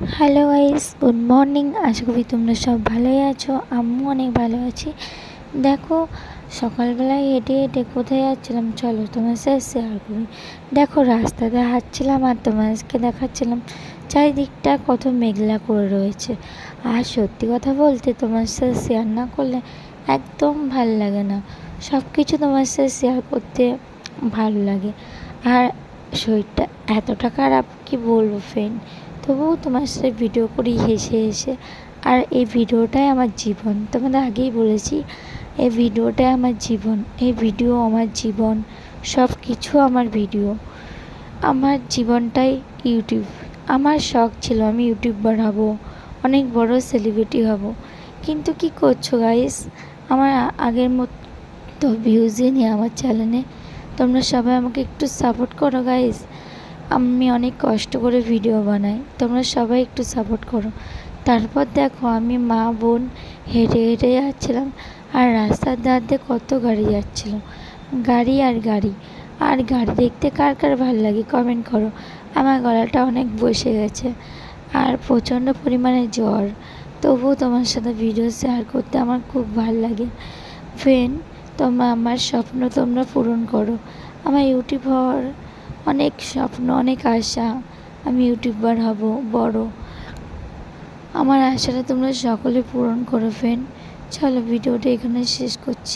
Hello guys good morning আশা করি তোমরা সব ভালোই আছো, আমিও অনেক ভালো আছি। দেখো, সকালবেলায় হেঁটে হেঁটে কোথায় যাচ্ছিলাম? চলো তোমার সাথে শেয়ার করি। দেখো রাস্তাতে হাঁটছিলাম আর তোমাদেরকে দেখাচ্ছিলাম। চারিদিকটা কত মেঘলা করে রয়েছে। আর সত্যি কথা বলতে তোমার সাথে শেয়ার না করলে একদম ভালো লাগে না। সব কিছু তোমার সাথে শেয়ার করতে ভালো লাগে। আর শরীরটা এতটা খারাপ, কি বলব ফ্রেন্ড তবুও তোমার সাথে ভিডিও করি হেসে হেসে। আর এই ভিডিওটাই আমার জীবন। তোমাদের আগেই বলেছি, এই ভিডিওটাই আমার জীবন, এই ভিডিও আমার জীবন সব কিছু আমার ভিডিও আমার জীবনটাই ইউটিউব আমার শখ ছিল আমি ইউটিউবার হব অনেক বড় সেলিব্রিটি হব। কিন্তু কি করছ গাইস আমার আগের মতো ভিউজই নেই আমার চ্যানেলে তোমরা সবাই আমাকে একটু সাপোর্ট করো গাইস আমি অনেক কষ্ট করে ভিডিও বানাই। তোমরা সবাই একটু সাপোর্ট করো। তারপর দেখো আমি মা, বোন হেঁটে হেঁটে যাচ্ছিলাম আর রাস্তার ধার দিয়ে কত গাড়ি যাচ্ছিল। গাড়ি আর গাড়ি। আর গাড়ি দেখতে কার কার ভালো লাগে কমেন্ট করো। আমার গলাটা অনেক বসে গেছে আর প্রচণ্ড পরিমাণে জ্বর। তবুও তোমার সাথে ভিডিও শেয়ার করতে আমার খুব ভালো লাগে। ফ্রেন্ড তোমরা আমার স্বপ্ন তোমরা পূরণ করো। আমার ইউটিউব হওয়ার অনেক স্বপ্ন, অনেক আশা। আমি ইউটিউবার হব, বড়। আমার আশাটা তোমরা সকলে পূরণ করে ফ্রেন্ড চলো ভিডিওটা এখানে শেষ করছি।